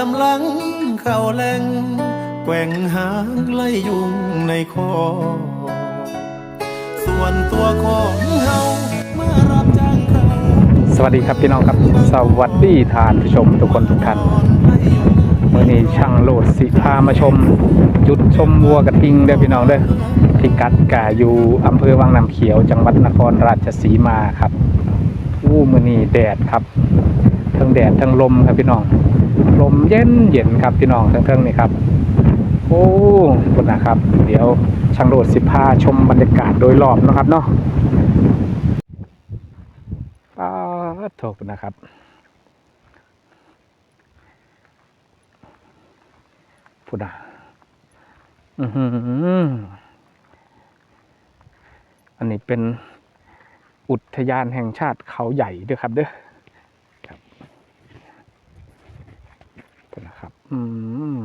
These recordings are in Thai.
กำลังเข้าแหลงแกว่งหางไล่ยุงในคอ ส่วนตัวของเฮามารับจ้างเขาสวัสดีครับพี่น้องครับ สวัสดีทานผู้ชมทุกคนทุกท่านเมื่อนี้ช่างโหลดสิพามาชม จุดชมวัวกระทิงเด้อพี่น้องเด้อพิกัดกาอยู่อำเภอวังน้ำเขียว จังหวัดนครราชสีมาครับอู้มื่อนี้แดดครับทั้งแดดทั้งลมครับพี่น้อง ลมเย็นเย็นครับพี่น้องทั้งเทิงนี่ครับ โอ้คุณนะครับ เดี๋ยวช่างโหลดสิพาชมบรรยากาศโดยรอบนะครับเนาะป้าโถกนะครับพุดาอือหืออันนี้เป็นอุทยานแห่งชาติเขาใหญ่ด้วยครับเด้อครับพุด นะครับ อืม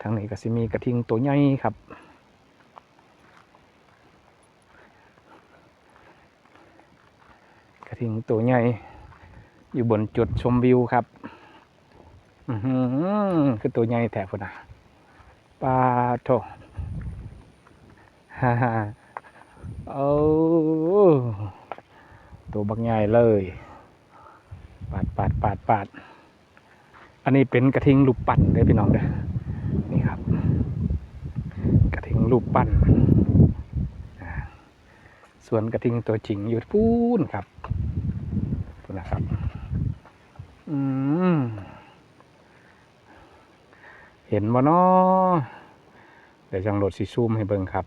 ทางนี้ก็สิมีกระทิงตัวใหญ่ครับกระทิงตัวใหญ่อยู่บนจุดชมวิวครับ อือคือตัวใหญ่แถบพุ่นนะปลาโถฮ่าฮ่า โอ้ตัวบักใหญ่เลย ปาดปาดปาดปาดอันนี้เป็นกระทิงลูกปั่นเด้พี่น้องเด้อนี่ครับ กระทิงรูปปั้นส่วนกระทิงตัวจริงอยู่ปูนครับปูนนะครับ อืมเห็นบ่เนาะเดี๋ยวจังโหลดสีซูมให้เบิ่งครับ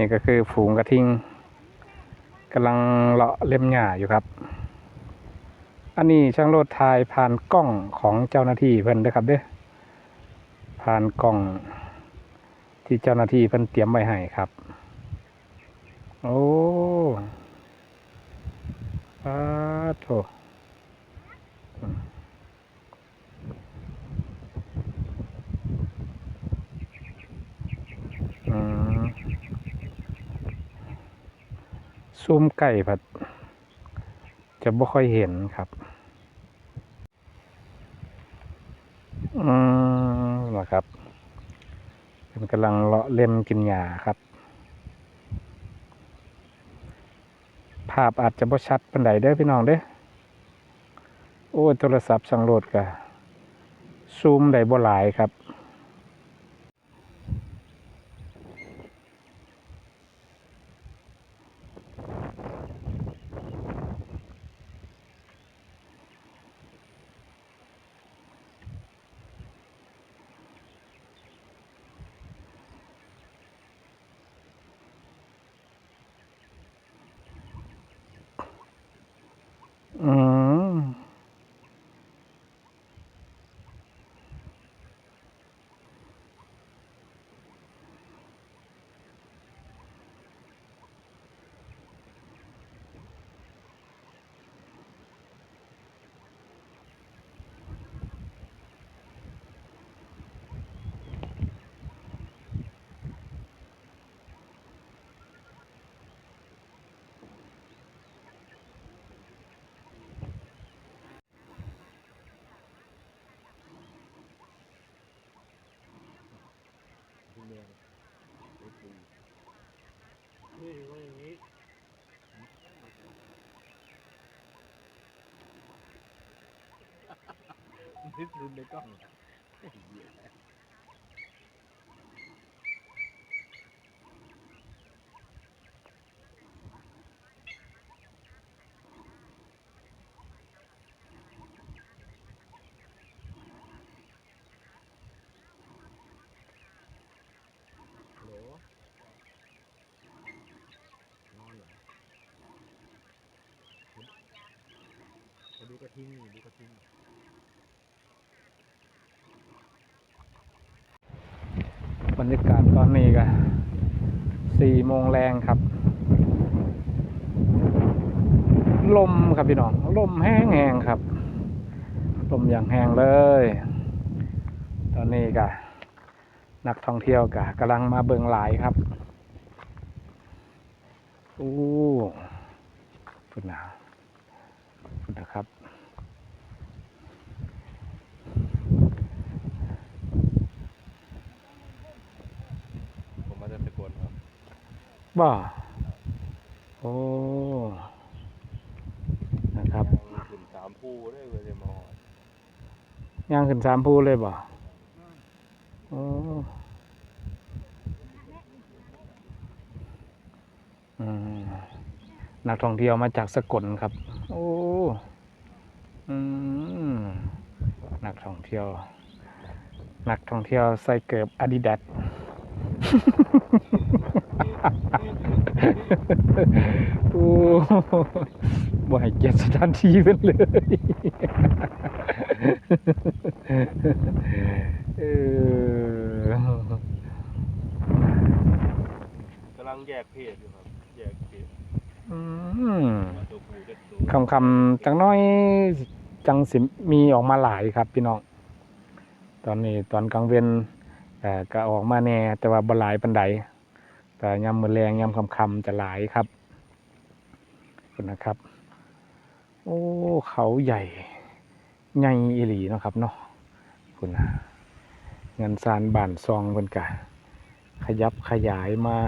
นี่ก็คือฝูงกระทิงกำลังเลาะเล็มหญ้าอยู่ครับ อันนี้ช่างโลดทายผ่านกล้องของเจ้าหน้าที่เพิ่นเด้อครับเด้อผ่านกล้องที่เจ้าหน้าที่เพิ่นเตรียมไว้ให้ครับ โอ้ปาโถ ซูมไก่ผัด จะไม่ค่อยเห็นครับอืมนะครับเป็นกำลังเลาะเล่มกินหญ้าครับ ภาพอาจจะบ่ชัดปันใดเด้อพี่น้องเด้อโอ้โทรศัพท์สังโหลดกะซูมได้บ่หลายครับ อืม นิดรุนในกล้องฮัลโหลนอนเหรอมาดูกระทิงนี่ดูกระทิง บรรยากาศตอนนี้ก็สี่โมงแรงครับ ลมครับพี่น้อง ลมแห้งแหงครับ ลมอย่างแห้งเลย ตอนนี้ก็นักท่องเที่ยวก็กำลังมาเบิงหลายครับอู้พุ่นนะพุ่นนะครับ ผมมาจากสกลครับ บ่โอ้นะครับย่างขึ้นสามผู้ได้เลยมาหอดย่างขึ้นสามภูเลยบ่โอ้อืมนักท่องเที่ยวมาจากสกลครับ โอ้อืมนักท่องเที่ยว นักท่องเที่ยวใส่เกิบอาดิดาส โอ้บ่ให้เกียรติสถานที่เพิ่นเลยเออกำลังแยกเพศอยู่ครับ แยกเพศอืมว่าตัวผู้กับตัวคำคำๆจังน้อยจังสิมีออกมาหลายครับพี่น้อง ตอนนี้ตอนกลางเวนเอ่อก็ออกมาแน่แต่ว่าบ่หลายปันใด แต่ยามมื้อแรงยามค่ำจะหลายครับคุณนะครับ โอ้เขาใหญ่ใหญ่อีหลีเนาะครับเนาะคุณนะเงินซานบานซองเพิ่นกะขยับขยายมา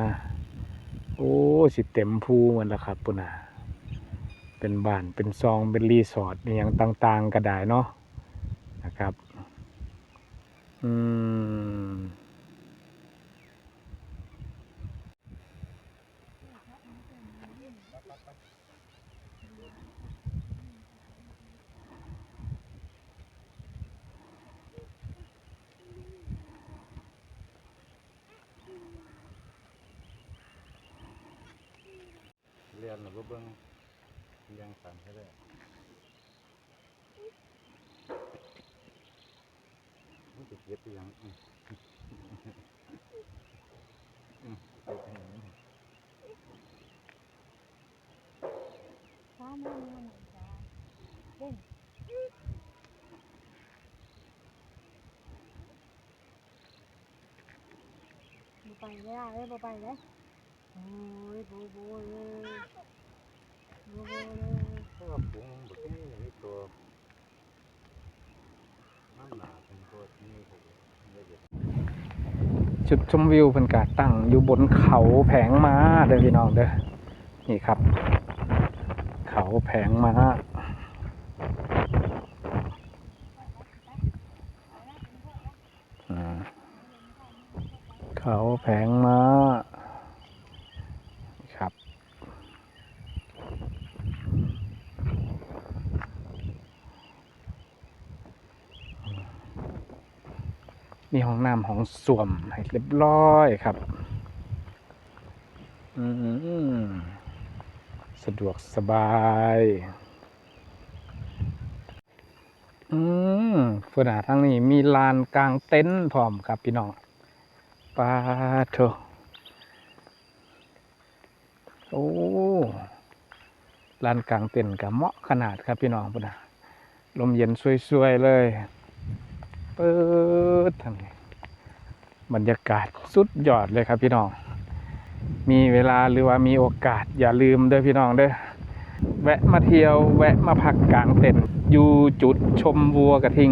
โอ้สิเต็มภูมันแล้วครับปุ่นนะเป็นบ้านเป็นซองเป็นรีสอร์ทอย่างต่างๆก็ได้เนาะนะครับ อืม รียนหรือว่าเบิ้งเรียงสันให้ได้มันจะเก็บไปยังอืมอืมเก็บไปยังฟ้าแม่นี่มันหนังจ้าเด่นบ่ไปเลยอะเอ้ยบ่ไปเลยโอ้ย โบโบเลยโบโบเลยเพราปุ้งแบบนี้นี่ตัวน้ำหนาเป็นตัวนี้ผมไม่เด็ดจุดชมวิวเพิ่นกะตั้งอยู่บนเขาแผงม้าเด้อพี่น้องเด้อนี่ครับ เขาแผงม้าเขาแผงม้า มีห้องน้ำห้องส้วมให้เรียบร้อยครับ อืมสะดวกสบาย อืมฝนาทางนี้มีลานกลางเต็นท์พร้อมครับพี่น้องปาเถโอ้ลานกลางเต็นท์กับเหมาะขนาดครับพี่น้องพุ่นนะลมเย็นสวยๆเลย ปิดทางนี้บรรยากาศสุดยอดเลยครับพี่น้อง มีเวลาหรือว่ามีโอกาสอย่าลืมเด้อพี่น้องเด้อแวะมาเที่ยวแวะมาพักกลางเต็นท์อยู่จุดชมวัวกระทิง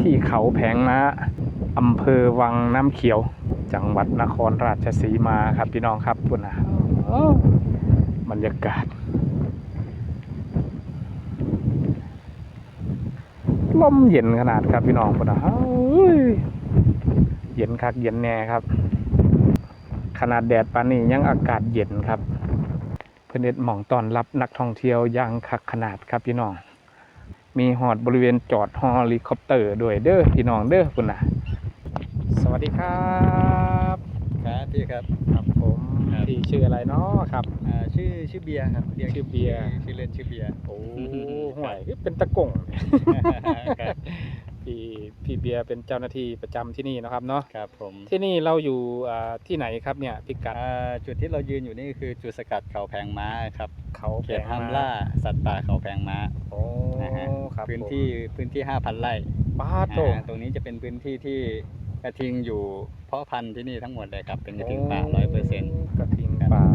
ที่เขาแผงม้าอำเภอวังน้ำเขียว จังหวัดนครราชสีมาครับพี่น้องครับคุณนะบรรยากาศ ลมเย็นขนาดครับพี่น้องคุณนะเอ้ยเย็นคักเย็นแน่ครับ ขนาดแดดปานนี้ยังอากาศเย็นครับ เพื่อนเอ็ดหมองตอนรับนักท่องเที่ยวย่างคักขนาดครับพี่น้อง มีหอดบริเวณจอดฮอลิคอปเตอร์ด้วยเด้อพี่น้องเด้อคุณนะสวัสดีครับ ครับพี่ครับ ครับผมครับ พี่ชื่ออะไรเนาะครับ อ่าชื่อชื่อเบียร์ครับรีกชื่อเบียร์ ชื่อเล่นชื่อเบียร์ โอ้ห่วยเป็นตะกงครับพี่พี่เบียร์เป็นเจ้าหน้าที่ประจำที่นี่นะครับเนาะครับผมที่นี่เราอยู่อ่าที่ไหนครับเนี่ยพิกัดอ่าจุดที่เรายืนอยู่นี่คือจุดสกัดเขาแพงม้าครับเขาเขตห้ามล่าสัตว์ป่าเขาแพงม้า โอ้นะฮะ ครับพื้นที่พื้นที่ 5,000 ไร่ป้าโต อ่าตรงนี้จะเป็นพื้นที่ที่ กระทิงอยู่เพาะพันธุ์ที่นี่ทั้งหมดเลยครับ เป็นกระทิงป่าร้อยเปอร์เซ็นต์กระทิงครับป่า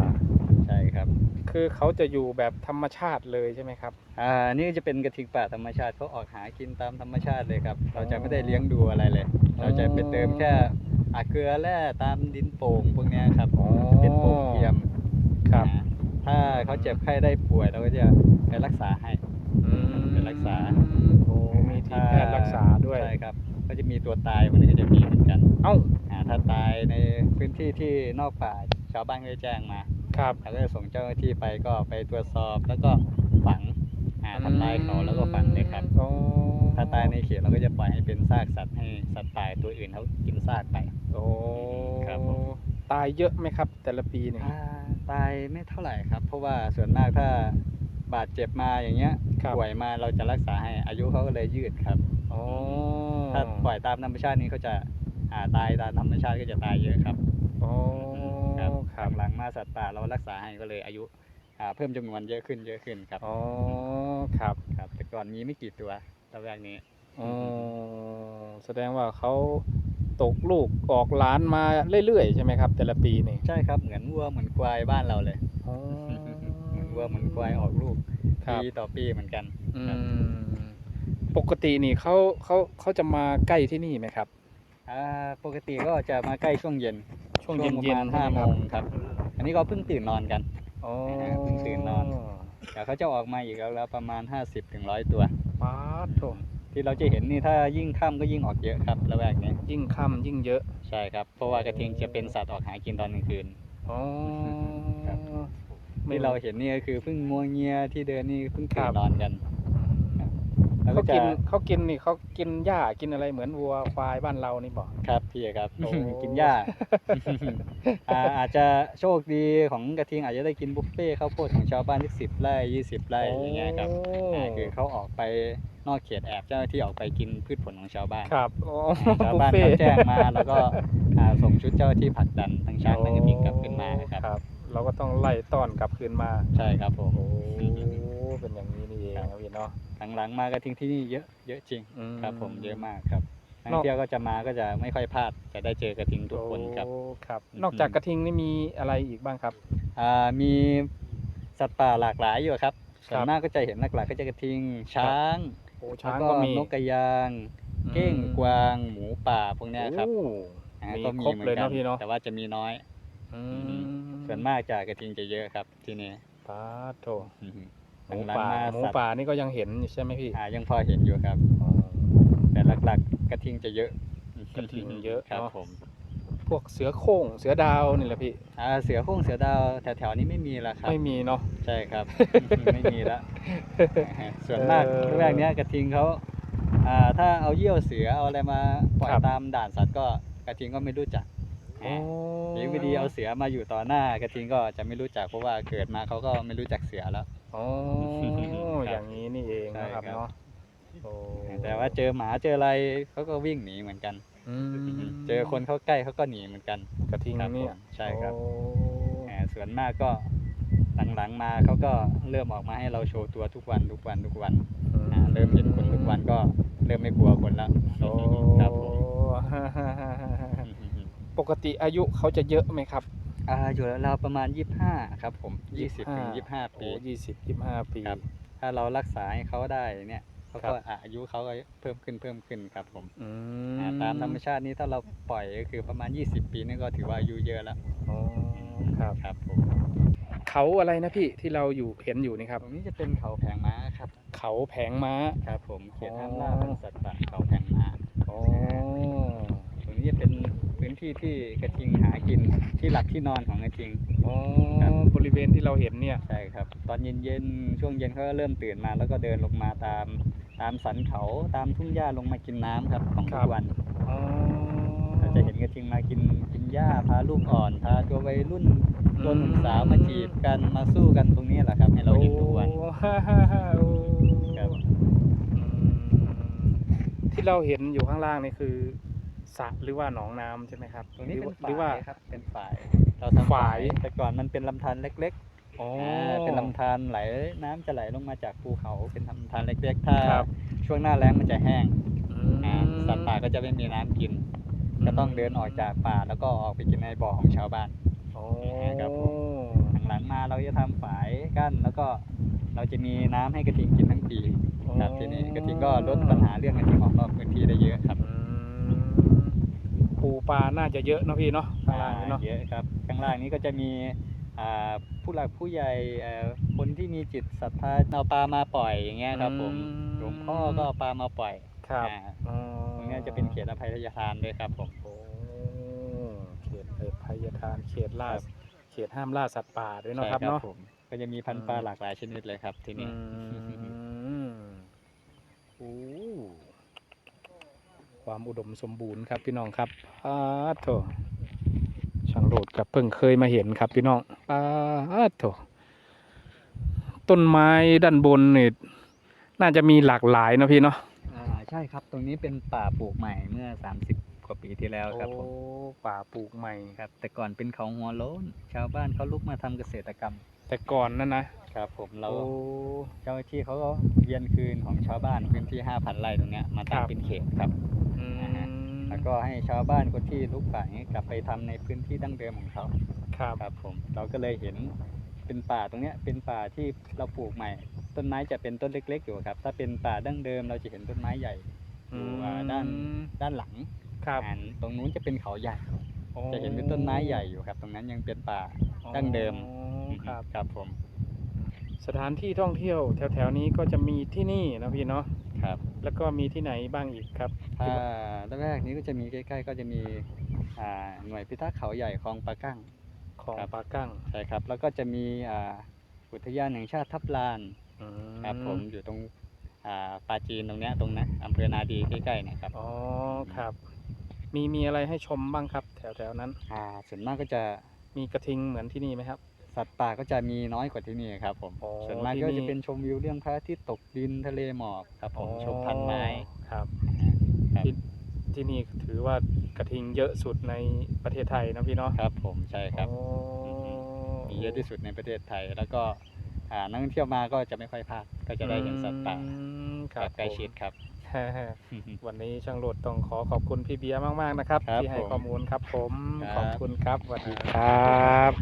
ใช่ครับ คือเขาจะอยู่แบบธรรมชาติเลยใช่ไหมครับ อ่า นี่จะเป็นกระทิงป่าธรรมชาติเขาออกหากินตามธรรมชาติเลยครับ เราจะไม่ได้เลี้ยงดูอะไรเลย เราจะไปเติมแค่อาเกลือแร่ตามดินโป่งพวกเนี้ยครับอ๋อเป็นโป่งเทียมครับอ่าถ้าเขาเจ็บไข้ได้ป่วยเราก็จะไปรักษาให้อืมเป็นรักษาโอ้มีทีมแพทย์รักษาด้วยใช่ครับ ก็จะมีตัวตายมันก็จะมีเหมือน กันเอ้าอ่าถ้าตายในพื้นที่ที่นอกป่าชาวบ้านก็จะแจ้งมาครับ เราก็จะส่งเจ้าหน้าที่ไปก็ไปตรวจสอบแล้วก็ฝังอ่าทำลายเขาแล้วก็ฝังเลยครับ โอ้ถ้าตายในเขตเราก็จะปล่อยให้เป็นซากสัตว์ให้สัตว์ตายตัวอื่นเขากินซากไป โอ้ครับผม ตายเยอะไหมครับ แต่ละปีเนี่ย อ่าตายไม่เท่าไหร่ครับ เพราะว่าส่วนมากถ้าบาดเจ็บมาอย่างเงี้ยครับ ป่วยมาเราจะรักษาให้อายุเขาก็เลยยืดครับ โอ้ถ้าปล่อยตามธรรมชาตินี้เขาจะ อ่าตายตามธรรมชาติก็จะตายเยอะครับโอ้ครับครับหลังๆมาสัตว์ป่าเรารักษาให้ก็เลยอายุอ่าเพิ่มจำนวนเยอะขึ้นเยอะขึ้นครับอ๋อครับครับ แต่ก่อนมีไม่กี่ตัวระแวกนี้อ๋อแสดงว่าเขาตกลูกออกหล้านมาเรื่อยๆใช่ไหมครับ แต่ละปีนี่ใช่ครับเหมือนวัวเหมือนควายบ้านเราเลยอ๋อเหมือนวัวเหมือนควายออกลูกครับปีต่อปีเหมือนกันอืครับมปกตินี่เขาเขาเขาจะมาใกล้ที่นี่ไหมครับ อ่าปกติก็จะมาใกล้ช่วงเย็นช่วงประเย็นมาณๆห้าใช่ไหโมครับงครับ อันนี้ก็เพิ่งตื่นนอนกันอ๋อเพิ่งตื่นนอนเดี๋ยวเขาจะออกมาอีกแล้วแล้วประมาณ 50ถึงร้อยตัวป๊าดโถที่เราจะเห็นนี่ถ้ายิ่งค่ำก็ยิ่งออกเยอะครับระแวกนี้ยิ่งค่ำยิ่งเยอะใช่ครับ เพราะว่ากระทิงจะเป็นสัตว์ออกหากินตอนกลางคืนอ๋อครับไม่ที่เราเห็นนี่ก็คือเพิ่งมัวเงียที่เดินนี่เพิ่งตื่ครันบนอนกัน แล้วเขาก็จะกินเขากินนี่เขากินหญ้ากินอะไรเหมือนวัวควายบ้านเรานี่บอก ครับพี่ครับโอ้ กินหญ้าอ่าอาจจะโชคดีของกระทิงอาจจะได้กินบุฟเฟ่ต์ข้าวโพดของชาวบ้านที่สิบไร่ยี่สิบไร่อย่างเงี้ยครับอ่าคือเขาออกไปนอกเขตแอบเจ้าหน้าที่ออกไปกินพืชผลของชาวบ้าน ครับโอ้ชาวบุฟบ้านเฟ่เขาแจ้งมาแล้วก็อ่าส่งชุดเจ้าหน้าที่ผลักดันทั้งช้างทั้งกระทิงกลับขึ้นมาครับครับ เราก็ต้องไล่ต้อนกลับคืนมา ใช่ครับผม โอ้ เป็นอย่างนี้นี่เองครับครับพี่เนาะ หลังๆมากระทิงที่นี่เยอะเยอะจริงอื ครับ ผมเยอะมากครับนักนอกเที่ยวก็จะมาก็จะไม่ค่อยพลาดจะได้เจอกระทิงทุกคนครับ โอ้ครับ อืม นอกจากกระทิงนี่มีอะไรอีกบ้างครับ อ่ามีสัตว์ป่าหลากหลายอยู่ครับครับส่วนมากก็จะเห็นหลักๆก็จะกระทิง ช้างโอ้แล้วช้างก็ก็มีนกกระยาง เก้งกวาง หมูป่าพวกเนี้ยครับโอ้อ่ามีก็ครบหมือเลยกัเนาะพี่เนาะแต่ว่าจะมีน้อย อืมส่วนมากจะกระทิงจะเยอะครับที่นี่ ปาดโถอือฮึ หมูหลังป่าๆมาหมูสัตว์ป่านี่ก็ยังเห็นอยู่ใช่ไหมพี่อ่ายังพอเห็นอยู่ครับอ๋อแต่หลักๆกระทิงจะเยอะกระทิงเยอะครับเนอะผมพวกเสือโคร่งเสือดาวนี่แหละพี่อ่าเสือโคร่งเสือดาวแถวๆนี้ไม่มีแล้วครับไม่มีเนาะใช่ครับ ไม่มีแล้วส่วนมากเออแรกเนี้ยกระทิงเขาอ่าถ้าเอาเยี่ยวเสือเอาอะไรมาปล่อยครับตามด่านสัตว์ก็กระทิงก็ไม่รู้จักโอ้หรือวิธีเอาเสือมาอยู่ต่อหน้ากระทิงก็จะไม่รู้จักเพราะว่าเกิดมาเขาก็ไม่รู้จักเสือแล้ว โอ้ครับอย่างนี้นี่เองนะครับใช่ครับ เนาะโอ้แต่ว่าเจอหมาเจออะไรเขาก็วิ่งหนีเหมือนกัน อืมเจอคนเข้าใกล้เขาก็หนีเหมือนกันกระทิงครับเนี่ยผมใช่ครับ โอ้อ่าส่วนมากก็หลังๆมาเขาก็เริ่มออกมาให้เราโชว์ตัวทุกวันทุกวันทุกวันอ่าเริ่มเห็นคนทุกวันก็เริ่มไม่กลัวคนแล้วโอ้ครับผม ปกติอายุเขาจะเยอะไหมครับ อ่าอยู่ราวๆประมาณ 25 ครับผม20ถึง25 ปี โอ้ยี่สิบยี่สิบห้าปี ครับ ถ้าเรารักษาให้เขาได้เนี่ยเขาครัก็บอะอายุเขาก็เพิ่มขึ้นเพิ่มขึ้นครับผมอือ่าตามธรรมชาตินี้ถ้าเราปล่อยก็คือประมาณ 20 ปีนี่ก็ถือว่าอายุเยอะแล้วอ๋อครับ ครับผมเขาอะไรนะพี่ที่เราอยู่เห็นอยู่นี่ครับ ตรงนี้จะเป็นเขาแผงม้าครับ เขาแผงม้า ครับผมเขตอ๋อห้ามล่าพันธุ์สัตว์ป่าเขาแผงม้า อ๋อตรง นี้จะเป็นพื้นที่ที่กระทิงหากินที่หลับที่นอนของกระทิง อ๋อ ครับ บริเวณที่เราเห็นเนี่ย ใช่ครับ ตอนเย็นๆช่วงเย็นเขาก็เริ่มตื่นมา แล้วก็เดินลงมาตามตามสันเขาตามทุ่งหญ้าลงมากินน้ำครับของคทุรับกวันอ๋อเราจะเห็นกระทิงมากินกินหญ้าพาลูกอ่อนพาตัววัยรุ่นตัวหนุ่มสาวมาจีบกันมาสู้กันตรงนี้แหละครับให้เราเห็นทุกวัน โอ้ฮ่าฮ่าฮ่าโอ้ครับ อืมที่ที่เราเห็นอยู่ข้างล่างนี่คือ สระหรือว่าหนองน้ำใช่ไหมครับตรงนี้หรือเป็นหรือว่า ฝายครับเป็นฝายเราทำฝาย แต่ก่อนมันเป็นลำธารเล็กอ๋อๆออ่าเป็นลำธารไหลน้ำจะไหลลงมาจากภูเขาเป็นลำธารเล็กๆ ถ้าครับ ช่วงหน้าแล้งมันจะแห้งอืม อ่าสัตว์ป่าก็จะไม่มีน้ำกิน ก็ต้องเดินออกจากป่าแล้วก็ออกไปกินในบ่อของชาวบ้านอ๋อครับผม หลังๆมาเราจะทำฝายกั้นแล้วก็เราจะมีน้ำให้กระทิงกินทั้งปีครับทีนี้กระทิงก็ลดปัญหาเรื่องกระทิงออกนอกพื้นที่ได้เยอะครับ อืม ปูปลาน่าจะเยอะเนอะพี่เนาะข้างล่างนี่เนาะเยอะครับข้างล่างนี้ก็จะมีอ่าผู้หลักผู้ใหญ่เอ่อคนที่มีจิตศรัทธาเอาปลามาปล่อยอย่างเงี้ยครับผมอืมหลวงพ่อก็เอาปลามาปล่อยครับอ่าอ๋อตรงเนี้ยจะเป็นเขตอภัยทานด้วยครับผมโอ้เขตอภัยทานเขตล่าครับเขตห้ามล่าสัตว์ป่าด้วยเนาะใช่ครับเนาะผมก็จะมีพันธุ์ปลาหลากหลายชนิดเลยครับที่นี่อืมโอ้ ความอุดมสมบูรณ์ครับพี่น้องครับอาโถช่างโรดกับเพิ่งเคยมาเห็นครับพี่น้องอาโถต้นไม้ด้านบนนี่น่าจะมีหลากหลายเนาะพี่เนาะอ่าใช่ครับตรงนี้เป็นป่าปลูกใหม่เมื่อ 30 กว่าปีที่แล้วครับผมโอ้ป่าปลูกใหม่ครับ แต่ก่อนเป็นเขาหัวโล้น ชาวบ้านเขาลุกมาทำเกษตรกรรม แต่ก่อนนั่นนะครับผมเราโอ้เจ้าหน้าที่เขาก็เวียนคืนของชาวบ้านพื้นที่ 5,000ไร่ตรงเนี้ยมาครับทำเป็นเขตครับอืมอ่าฮะ แล้วก็ให้ชาวบ้านคนที่ลุกป่านี้กลับไปทำในพื้นที่ดั้งเดิมของเขาครับครับผมเราก็เลยเห็นเป็นป่าตรงเนี้ยเป็นป่าที่เราปลูกใหม่ ต้นไม้จะเป็นต้นเล็ก ๆ อยู่ครับ ถ้าเป็นป่าดั้งเดิมเราจะเห็นต้นไม้ใหญ่อยู่อ่าด้านอืมด้านหลังครับอ่าตรงนู้นจะเป็นเขาใหญ่โอ้จะเห็นเป็นต้นไม้ใหญ่อยู่ครับ ตรงนั้นยังเป็นป่าดั้งเดิมอ๋อครับครับผม สถานที่ท่องเที่ยวแถวๆนี้ก็จะมีที่นี่นะพี่เนาะครับ แล้วก็มีที่ไหนบ้างอีกครับถ้าแรกๆนี้ก็จะมีใกล้ๆ ก็จะมีอ่าหน่วยพิทักษ์เขาใหญ่คลองปะกั้ง ของครับปากั้งใช่ครับ แล้วก็จะมีอ่าอุทยานแห่งชาติทับลานอืครับผมอยู่ตรงอ่าปาจีนตรงเนี้ยตรงนะอำเภอนาดีใกล้ๆเนะครับอ๋อครับ มีมีอะไรให้ชมบ้างครับ แถวๆนั้น อ่าส่วนมากก็จะมีกระทิงเหมือนที่นี่ไหมครับ สัตว์ป่าก็จะมีน้อยกว่าที่นี่ครับ ผมอ๋อส่วนมากที่ก็นี่ จะเป็นชมวิวเรื่องพระอาทิตย์ตกดินทะเลหมอกครับผมชมพันไม้ครับ ครับที่ ที่นี่ถือว่ากระทิงเยอะสุดในประเทศไทยนะพี่เนาะครับผมใช่ครับโอ้มีเยอะที่สุดในประเทศไทย แล้วก็อ่านักท่องเที่ยวมาก็จะไม่ค่อยพลาดก็จะได้เห็นสัตว์ป่าอืมคแบรับบใกล้ชิดครับ ผม วันนี้ช่างโหลดต้องขอขอบคุณพี่เบียร์มาก ๆ นะครับ ครับที่ให้ผมข้อมูลครับผม ครับ ขอบคุณครับสวัสดีครับ